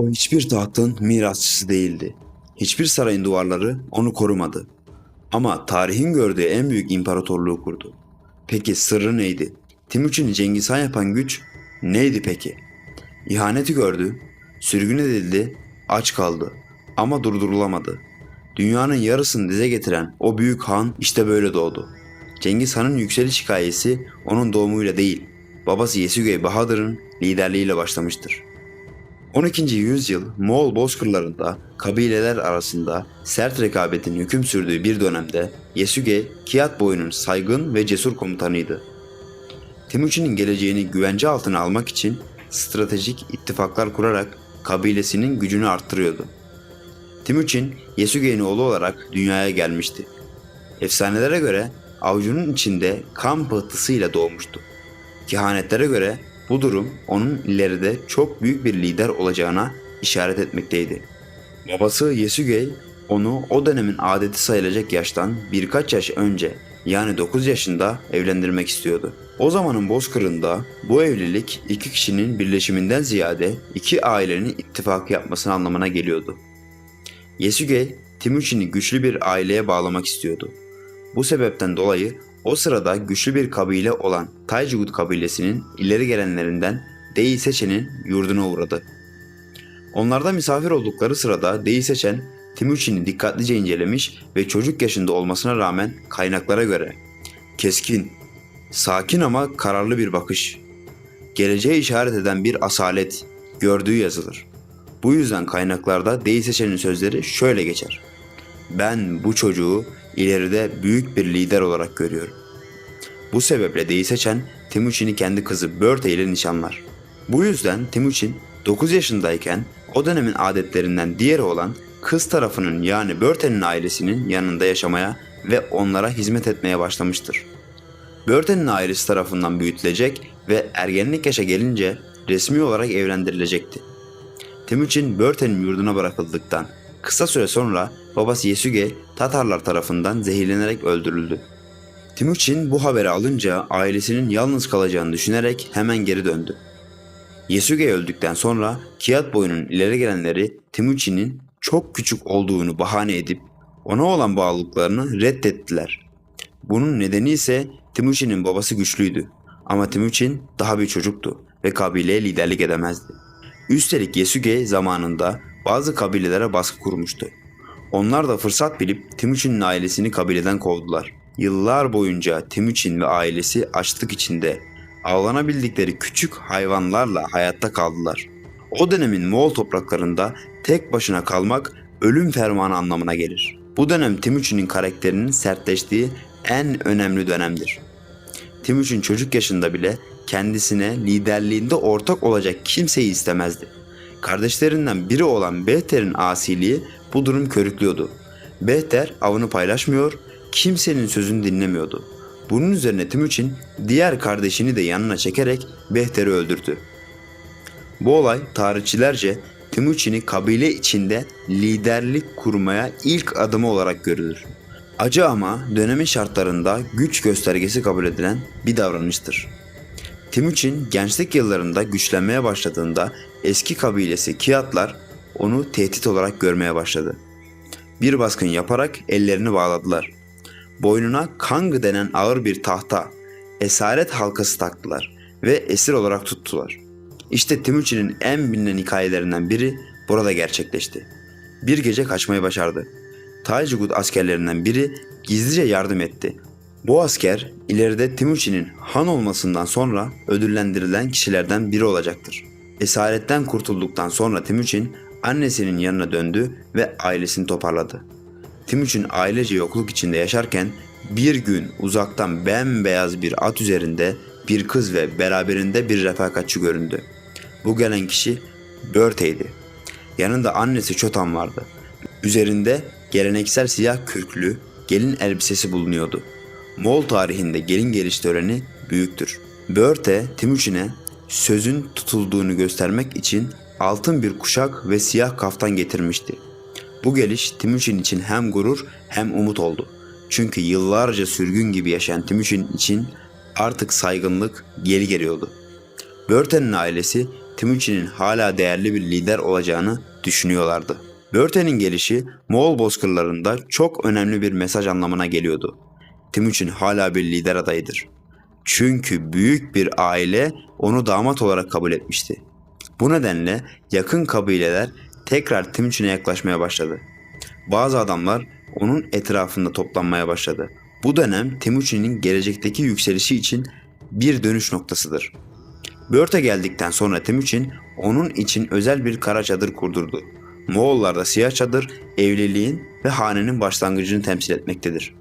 O hiçbir tahtın mirasçısı değildi. Hiçbir sarayın duvarları onu korumadı. Ama tarihin gördüğü en büyük imparatorluğu kurdu. Peki sırrı neydi? Timuçin'i Cengiz Han yapan güç neydi peki? İhaneti gördü, sürgün edildi, aç kaldı ama durdurulamadı. Dünyanın yarısını dize getiren o büyük han işte böyle doğdu. Cengiz Han'ın yükseliş hikayesi onun doğumuyla değil, babası Yesügey Bahadır'ın liderliğiyle başlamıştır. 12. yüzyıl Moğol bozkırlarında kabileler arasında sert rekabetin hüküm sürdüğü bir dönemde Yesüge Kiat boyunun saygın ve cesur komutanıydı. Timuçin'in geleceğini güvence altına almak için stratejik ittifaklar kurarak kabilesinin gücünü arttırıyordu. Timuçin, Yesüge'nin oğlu olarak dünyaya gelmişti. Efsanelere göre avucunun içinde kan pıhtısıyla doğmuştu. Kehanetlere göre bu durum onun ileride çok büyük bir lider olacağına işaret etmekteydi. Babası Yesüge onu o dönemin adeti sayılacak yaştan birkaç yaş önce yani 9 yaşında evlendirmek istiyordu. O zamanın Bozkır'ında bu evlilik iki kişinin birleşiminden ziyade iki ailenin ittifakı yapmasının anlamına geliyordu. Yesüge Timuçin'i güçlü bir aileye bağlamak istiyordu. Bu sebepten dolayı o sırada güçlü bir kabile olan Taycigut kabilesinin ileri gelenlerinden Dei Seçen'in yurduna uğradı. Onlarda misafir oldukları sırada Dei Seçen, Timuçin'i dikkatlice incelemiş ve çocuk yaşında olmasına rağmen kaynaklara göre keskin, sakin ama kararlı bir bakış, geleceğe işaret eden bir asalet gördüğü yazılır. Bu yüzden kaynaklarda Dei Seçen'in sözleri şöyle geçer. Ben bu çocuğu ileride büyük bir lider olarak görüyorum. Bu sebeple Dei Seçen Timuçin'i kendi kızı Börte ile nişanlar. Bu yüzden Timuçin 9 yaşındayken o dönemin adetlerinden diğeri olan kız tarafının yani Börte'nin ailesinin yanında yaşamaya ve onlara hizmet etmeye başlamıştır. Börte'nin ailesi tarafından büyütülecek ve ergenlik yaşa gelince resmi olarak evlendirilecekti. Timuçin Börte'nin yurduna bırakıldıktan kısa süre sonra babası Yesüge Tatarlar tarafından zehirlenerek öldürüldü. Timuçin bu haberi alınca ailesinin yalnız kalacağını düşünerek hemen geri döndü. Yesüge öldükten sonra Kiat boyunun ileri gelenleri Timuçin'in çok küçük olduğunu bahane edip ona olan bağlılıklarını reddettiler. Bunun nedeni ise Timuçin'in babası güçlüydü ama Timuçin daha bir çocuktu ve kabileye liderlik edemezdi. Üstelik Yesüge zamanında bazı kabilelere baskı kurmuştu. Onlar da fırsat bilip Timuçin'in ailesini kabileden kovdular. Yıllar boyunca Timuçin ve ailesi açlık içinde avlanabildikleri küçük hayvanlarla hayatta kaldılar. O dönemin Moğol topraklarında tek başına kalmak ölüm fermanı anlamına gelir. Bu dönem Timuçin'in karakterinin sertleştiği en önemli dönemdir. Timuçin çocuk yaşında bile kendisine liderliğinde ortak olacak kimseyi istemezdi. Kardeşlerinden biri olan Behter'in asiliği bu durum körüklüyordu. Behter avını paylaşmıyor, kimsenin sözünü dinlemiyordu. Bunun üzerine Timuçin diğer kardeşini de yanına çekerek Behter'i öldürdü. Bu olay tarihçilerce Timuçin'i kabile içinde liderlik kurmaya ilk adımı olarak görülür. Acı ama dönemin şartlarında güç göstergesi kabul edilen bir davranıştır. Timuçin gençlik yıllarında güçlenmeye başladığında eski kabilesi Kiatlar onu tehdit olarak görmeye başladı. Bir baskın yaparak ellerini bağladılar. Boynuna Kang denen ağır bir tahta, esaret halkası taktılar ve esir olarak tuttular. İşte Timuçin'in en bilinen hikayelerinden biri burada gerçekleşti. Bir gece kaçmayı başardı. Taycigut askerlerinden biri gizlice yardım etti. Bu asker ileride Timuçin'in han olmasından sonra ödüllendirilen kişilerden biri olacaktır. Esaretten kurtulduktan sonra Timuçin annesinin yanına döndü ve ailesini toparladı. Timuçin ailece yokluk içinde yaşarken bir gün uzaktan bembeyaz bir at üzerinde bir kız ve beraberinde bir refakatçi göründü. Bu gelen kişi Börte'ydi. Yanında annesi Çotan vardı. Üzerinde geleneksel siyah kürklü gelin elbisesi bulunuyordu. Moğol tarihinde gelin geliş töreni büyüktür. Börte Timuçin'e sözün tutulduğunu göstermek için altın bir kuşak ve siyah kaftan getirmişti. Bu geliş Timuçin için hem gurur hem umut oldu. Çünkü yıllarca sürgün gibi yaşayan Timuçin için artık saygınlık geri geliyordu. Börte'nin ailesi Timuçin'in hala değerli bir lider olacağını düşünüyorlardı. Börte'nin gelişi Moğol bozkırlarında çok önemli bir mesaj anlamına geliyordu. Timuçin hala bir lider adayıdır. Çünkü büyük bir aile onu damat olarak kabul etmişti. Bu nedenle yakın kabileler tekrar Timuçin'e yaklaşmaya başladı. Bazı adamlar onun etrafında toplanmaya başladı. Bu dönem Timuçin'in gelecekteki yükselişi için bir dönüş noktasıdır. Börte geldikten sonra Timuçin onun için özel bir kara çadır kurdurdu. Moğollarda siyah çadır evliliğin ve hanenin başlangıcını temsil etmektedir.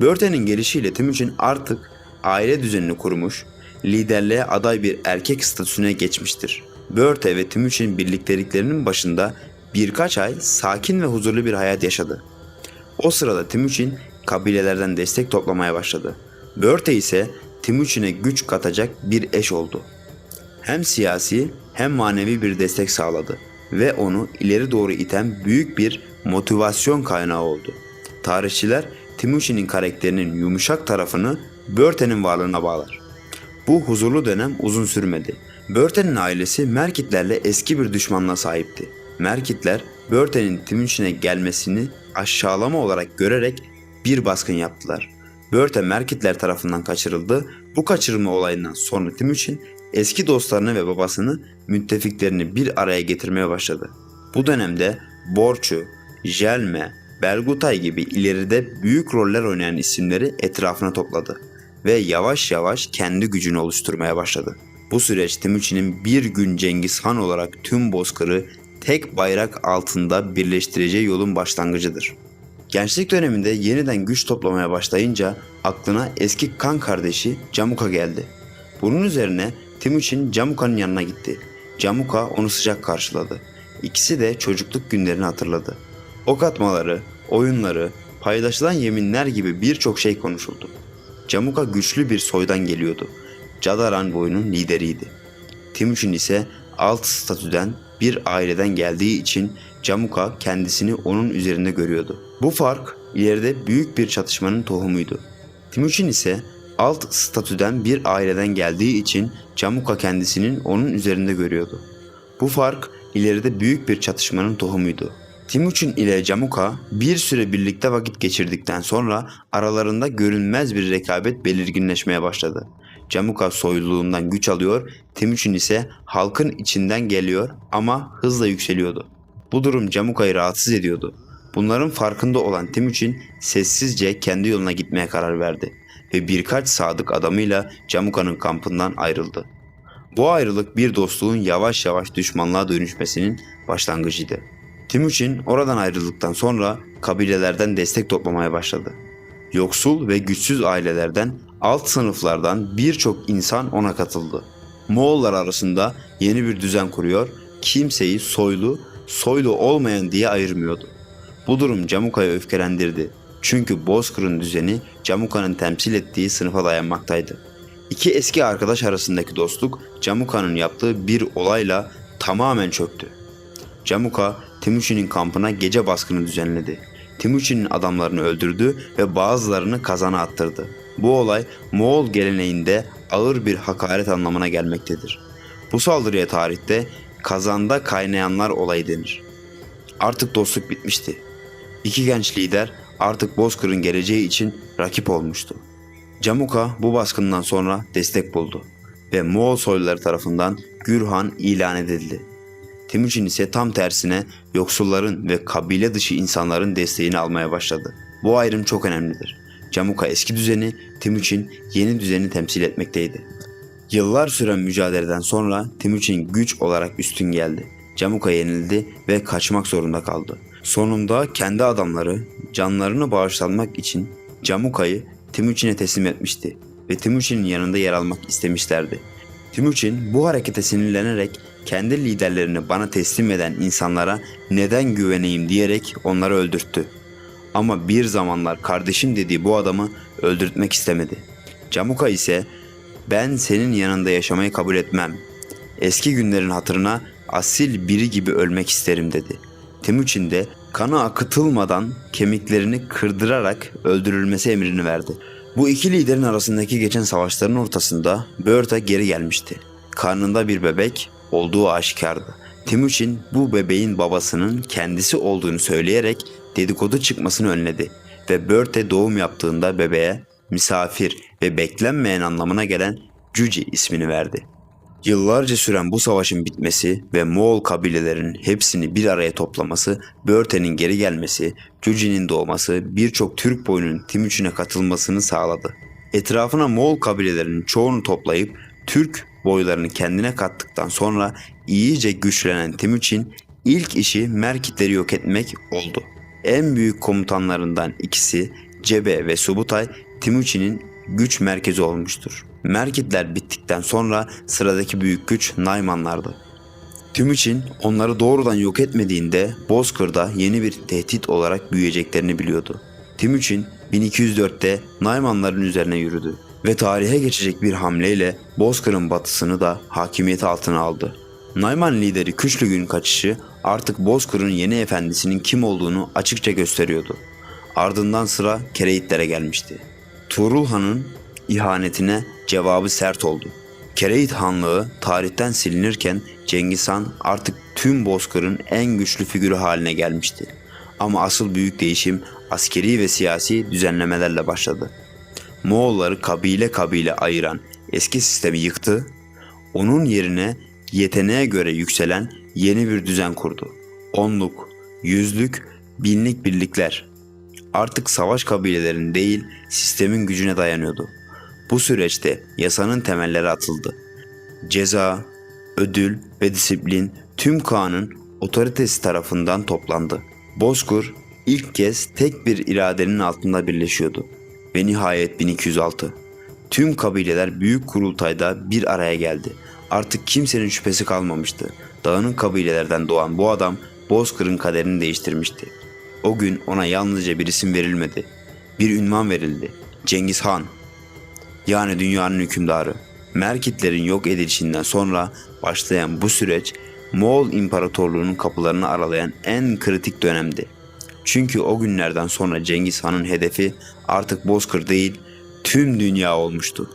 Börte'nin gelişiyle Timuçin artık aile düzenini kurmuş, liderliğe aday bir erkek statüsüne geçmiştir. Börte ve Timuçin birlikteliklerinin başında birkaç ay sakin ve huzurlu bir hayat yaşadı. O sırada Timuçin kabilelerden destek toplamaya başladı. Börte ise Timuçin'e güç katacak bir eş oldu. Hem siyasi hem manevi bir destek sağladı ve onu ileri doğru iten büyük bir motivasyon kaynağı oldu. Tarihçiler Timuçin'in karakterinin yumuşak tarafını Börte'nin varlığına bağlar. Bu huzurlu dönem uzun sürmedi. Börte'nin ailesi Merkitlerle eski bir düşmanlığa sahipti. Merkitler Börte'nin Timuçin'e gelmesini aşağılama olarak görerek bir baskın yaptılar. Börte Merkitler tarafından kaçırıldı. Bu kaçırılma olayından sonra Timuçin eski dostlarını ve babasını müttefiklerini bir araya getirmeye başladı. Bu dönemde Borçu, Jelme, Belgutay gibi ileride büyük roller oynayan isimleri etrafına topladı ve yavaş yavaş kendi gücünü oluşturmaya başladı. Bu süreç Timuçin'in bir gün Cengiz Han olarak tüm Bozkır'ı tek bayrak altında birleştireceği yolun başlangıcıdır. Gençlik döneminde yeniden güç toplamaya başlayınca aklına eski kan kardeşi Camuka geldi. Bunun üzerine Timuçin Camuka'nın yanına gitti. Camuka onu sıcak karşıladı. İkisi de çocukluk günlerini hatırladı. Ok atmaları, oyunları, paylaşılan yeminler gibi birçok şey konuşuldu. Camuka güçlü bir soydan geliyordu. Cadaran boyunun lideriydi. Timuçin ise alt statüden bir aileden geldiği için Camuka kendisini onun üzerinde görüyordu. Bu fark ileride büyük bir çatışmanın tohumuydu. Timuçin ise alt statüden bir aileden geldiği için Camuka kendisinin onun üzerinde görüyordu. Bu fark ileride büyük bir çatışmanın tohumuydu. Timuçin ile Camuka bir süre birlikte vakit geçirdikten sonra aralarında görünmez bir rekabet belirginleşmeye başladı. Camuka soyluluğundan güç alıyor, Timuçin ise halkın içinden geliyor ama hızla yükseliyordu. Bu durum Camuka'yı rahatsız ediyordu. Bunların farkında olan Timuçin sessizce kendi yoluna gitmeye karar verdi ve birkaç sadık adamıyla Camuka'nın kampından ayrıldı. Bu ayrılık bir dostluğun yavaş yavaş düşmanlığa dönüşmesinin başlangıcıydı. Timuçin oradan ayrıldıktan sonra kabilelerden destek toplamaya başladı. Yoksul ve güçsüz ailelerden, alt sınıflardan birçok insan ona katıldı. Moğollar arasında yeni bir düzen kuruyor, kimseyi soylu, soylu olmayan diye ayırmıyordu. Bu durum Camuka'yı öfkelendirdi. Çünkü Bozkır'ın düzeni Camuka'nın temsil ettiği sınıfa dayanmaktaydı. İki eski arkadaş arasındaki dostluk Camuka'nın yaptığı bir olayla tamamen çöktü. Camuka Timuçin'in kampına gece baskını düzenledi. Timuçin'in adamlarını öldürdü ve bazılarını kazana attırdı. Bu olay Moğol geleneğinde ağır bir hakaret anlamına gelmektedir. Bu saldırıya tarihte kazanda kaynayanlar olayı denir. Artık dostluk bitmişti. İki genç lider artık Bozkır'ın geleceği için rakip olmuştu. Camuka bu baskından sonra destek buldu ve Moğol soyluları tarafından Gürhan ilan edildi. Timuçin ise tam tersine yoksulların ve kabile dışı insanların desteğini almaya başladı. Bu ayrım çok önemlidir. Camuka eski düzeni, Timuçin yeni düzeni temsil etmekteydi. Yıllar süren mücadeleden sonra Timuçin güç olarak üstün geldi. Camuka yenildi ve kaçmak zorunda kaldı. Sonunda kendi adamları canlarını bağışlanmak için Camuka'yı Timuçin'e teslim etmişti ve Timuçin'in yanında yer almak istemişlerdi. Timuçin bu harekete sinirlenerek kendi liderlerini bana teslim eden insanlara neden güveneyim diyerek onları öldürttü. Ama bir zamanlar kardeşim dediği bu adamı öldürtmek istemedi. Camuka ise ben senin yanında yaşamayı kabul etmem. Eski günlerin hatırına asil biri gibi ölmek isterim dedi. Timuçin de kanı akıtılmadan kemiklerini kırdırarak öldürülmesi emrini verdi. Bu iki liderin arasındaki geçen savaşların ortasında Börte geri gelmişti. Karnında bir bebek, olduğu aşikardı. Timuçin bu bebeğin babasının kendisi olduğunu söyleyerek dedikodu çıkmasını önledi ve Börte doğum yaptığında bebeğe misafir ve beklenmeyen anlamına gelen Cüci ismini verdi. Yıllarca süren bu savaşın bitmesi ve Moğol kabilelerinin hepsini bir araya toplaması, Börte'nin geri gelmesi, Cüci'nin doğması birçok Türk boyunun Timuçin'e katılmasını sağladı. Etrafına Moğol kabilelerinin çoğunu toplayıp Türk boylarını kendine kattıktan sonra iyice güçlenen Timuçin ilk işi Merkitleri yok etmek oldu. En büyük komutanlarından ikisi Cebe ve Subutay Timuçin'in güç merkezi olmuştur. Merkitler bittikten sonra sıradaki büyük güç Naymanlardı. Tümüçin onları doğrudan yok etmediğinde Bozkır'da yeni bir tehdit olarak büyüyeceklerini biliyordu. Timuçin 1204'te Naymanların üzerine yürüdü ve tarihe geçecek bir hamleyle Bozkır'ın batısını da hakimiyeti altına aldı. Nayman lideri Küçlügün kaçışı artık Bozkır'ın yeni efendisinin kim olduğunu açıkça gösteriyordu. Ardından sıra Kereyitlere gelmişti. Tuğrul Han'ın ihanetine cevabı sert oldu. Kereyit Hanlığı tarihten silinirken Cengiz Han artık tüm Bozkır'ın en güçlü figürü haline gelmişti. Ama asıl büyük değişim askeri ve siyasi düzenlemelerle başladı. Moğolları kabile kabile ayıran eski sistemi yıktı, onun yerine yeteneğe göre yükselen yeni bir düzen kurdu. Onluk, yüzlük, binlik birlikler. Artık savaş kabilelerin değil sistemin gücüne dayanıyordu. Bu süreçte yasanın temelleri atıldı. Ceza, ödül ve disiplin tüm Kağan'ın otoritesi tarafından toplandı. Bozkır ilk kez tek bir iradenin altında birleşiyordu. Ve nihayet 1206. Tüm kabileler büyük kurultayda bir araya geldi. Artık kimsenin şüphesi kalmamıştı. Dağınık kabilelerden doğan bu adam Bozkır'ın kaderini değiştirmişti. O gün ona yalnızca bir isim verilmedi. Bir ünvan verildi. Cengiz Han. Yani dünyanın hükümdarı. Merkitlerin yok edilişinden sonra başlayan bu süreç Moğol İmparatorluğu'nun kapılarını aralayan en kritik dönemdi. Çünkü o günlerden sonra Cengiz Han'ın hedefi artık Bozkır değil tüm dünya olmuştu.